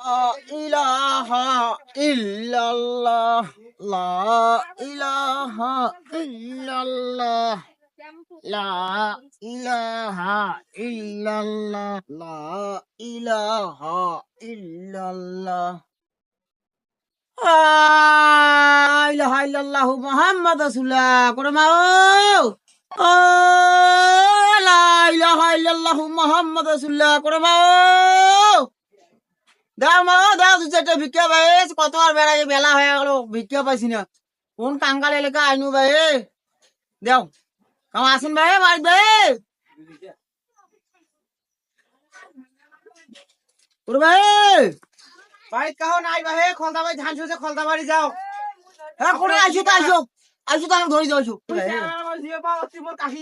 ইলাহা ইল্লাল্লাহ, লা ইলাহা ইল্লাল্লাহ, লা ইলাহা ইল্লাল্লাহ, লা ইলাহা ইল্লাল্লাহ। ইলাহা ইল্লাল্লাহ মুহাম্মদ রাসূলুল্লাহ, করে মা ও, লা ইলাহা ইল্লাল্লাহ মুহাম্মদ রাসূলুল্লাহ, করে ও দাও মা ও দাও দু চারটে ভিক্ষা কত আর বেলা হয়ে গেল ভিক্ষা পাইছি না। কোন কাঙ্গাল এলাকা আইনু ভাই দেও কাম আসেন ভাই বাড়ি ভাই ওরে ভাই ভাই কাহ নাই ভাই খলদা ভাই ধান শুছে খলদা বাড়ি যাও। হ্যাঁ করে আইসো তো আইসো আইসো তো আমি ধরে যাইছো।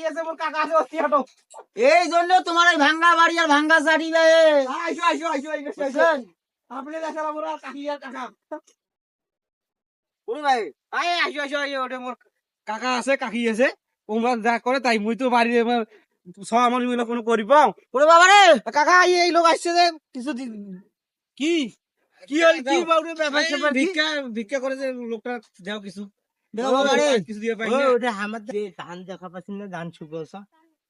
আছে মোর কাকা আছে অতি হাটো। এই জন্য তোমার এই ভাঙ্গা বাড়ি আর ভাঙ্গা শাড়ি ভাই আইসো আইসো আইসো আইসো? আপনি দেখালাম মোর আর কাকি আর ওরে ভাই আই আইসো আইসো আইসো ওটা মোর কাকা আছে কাকি আছে। তোমরা যা করে তাই মুই তো বাড়ি সব আমার মিলে কোনো করি পাও ওরে বাবা রে কাকা এই এই লোক আসছে যে কিছু কি? কি হল কি বাবু ব্যাপার স্যাপার ভিক্ষা ভিক্ষা করে যে লোকটা যাও কিছু। কিছু দিয়ে পাই না। ওটা আমার ধান দেখা পাচ্ছি না ধান শুকোছ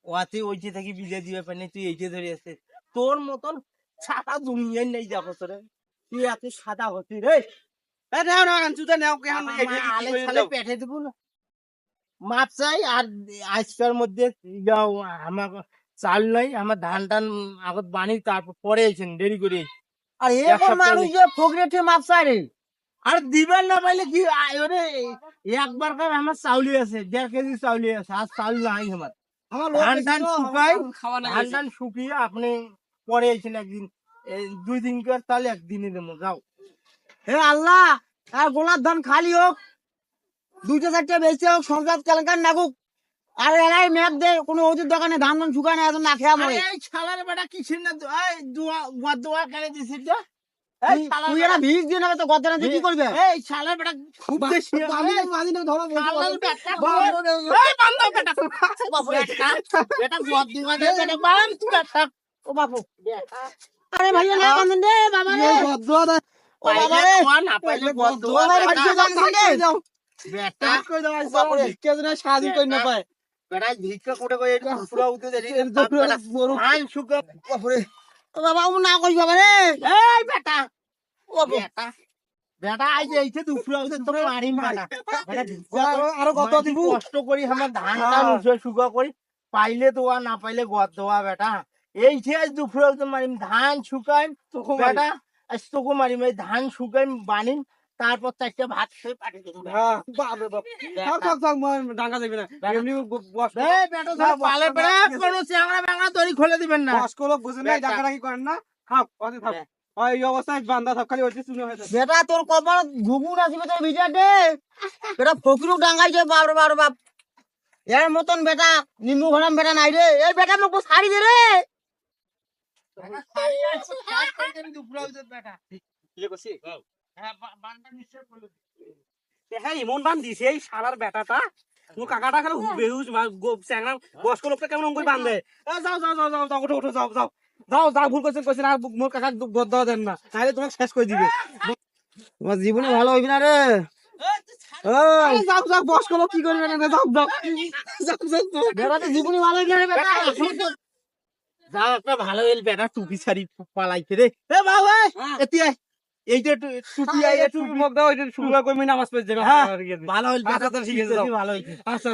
ওয়াতে ওইটি থেকে বিজে দিবে পারি তুই এইটে ধরে আছে তোর মতন সাদা দুনিয়ায় নেই যাব তোরে তুই এত সাদা হতি রে। নাও না কান নাও কেন আমার আলে সালে পেটে দেবো না। মাপ চাই আর আজকের মধ্যে আমার চাল নাই আমার ধান টান আগত বানি তারপর পরে এসেন দেরি করে আর এক মানুষ যে ফকরেটে মাপ চাই রে? আর দিবার না পাইলে কি ওরে একবার কার আমার চাউলি আছে দেড় কেজি চাউলি আছে আর চাউল নাই আমার। আমার ধান টান শুকাই ধান টান শুকিয়ে আপনি পরে এসেন একদিন। এই দুই দিন করে তাহলে একদিনই দেবো যাও। হে আল্লাহ আর গোলাপ ধান খালি হোক দুইটা চারটে হোক কেলেঙ্কার নাগুক। আর এলাই মেঘ দে কোনো ওষুধ দোকানে ধান ধান শুকায় না না খেয়া মরে। এই শালার বেটা না এই দোয়া দোয়া তো? তুই- শালার তুই বেটা- এটা ভিজ দিয়ে নেবে তো গদ্দানে কি করবে? এই শালার বেটা খুব বেশি এই শালার বেটা এই বান্দা বেটা। বেটা বেটা গোয়া দোয়া বেটা বান তুই বেটা ও বাপু বেটা। আরে ভাইয়া না কান্দন দে বাবা রে। ও বাবা রে। দোয়া না পাইলে দোয়া আমার বেটা। থাকে বেটা। বাপরে। স্বাধীন করে না পায়। বেটা ভিক্ষা করে এটা পুরা উঠে দেরি ধান শুকা বাপরে ও বাবা ও না কইস বাবা রে। এই বেটা। ও বেটা। বেটা দুপুরা উঠে তোর মারি আরও কত দিব? কষ্ট করি আমার ধান টান উঠে শুকা করি। পাইলে তো আর না পাইলে গদ বেটা। দুপুরে উঠে মারিম ধান শুকাই তোকে বেটা আজ তোকে মারিম এই ধান শুকাই বানিম তারপর চারটে ভাত খেয়ে পাঠিয়ে দেবো হ্যাঁ বাপ। থাক থাক থাক ডাঙ্গা না। এমনি বস এই বেটা সব পালে বেড়া কোনো চ্যাংড়া ব্যাংড়া তৈরি খুলে দিবেন না। বস করো করেন না। থাক ওতে থাক। এই অবস্থায় বান্দা থাক খালি ওইটি শুনে বেটা তোর কপাল ঘুঘুন আসবে তোর ভিতর দে বেটা বাপ। এর মতন বেটা নিম্বু ভরাম বেটা নাই রে। এই বেটা মোক শাড়ি দে রে। ইমন বান দিছে এই শালার বেটাটা ও কাকাটা খালি বেহুশ চ্যাংরা বয়স্ক লোকটা কেমন অঙ্কুর বান্ধে যাও যাও যাও যাও যাও ওঠো ওঠো যাও যাও যাও যাও ভুল করছেন করছেন আর মোর কাকা গদ দেন না তাহলে তোমাকে শেষ করে দিবে তোমার জীবনে ভালো হইবি না রে যাও যাও বয়স্ক লোক কি করবে যাও যাও জীবনে ভালো হইবি না রে বেটা যা একটা ভালো এল বেটা টুপি শাড়ি পালাইছে রে। এ বাবা এতিয়া এইটা টু- টুপি আই এই টুপি মগ দাও এটা শুরু কই নামাজ পড়ে যাবে হ্যাঁ, হ্যাঁ ভালো হইল আচ্ছা, বেটা তো ঠিক আছে, ভালো হইছে আচ্ছা।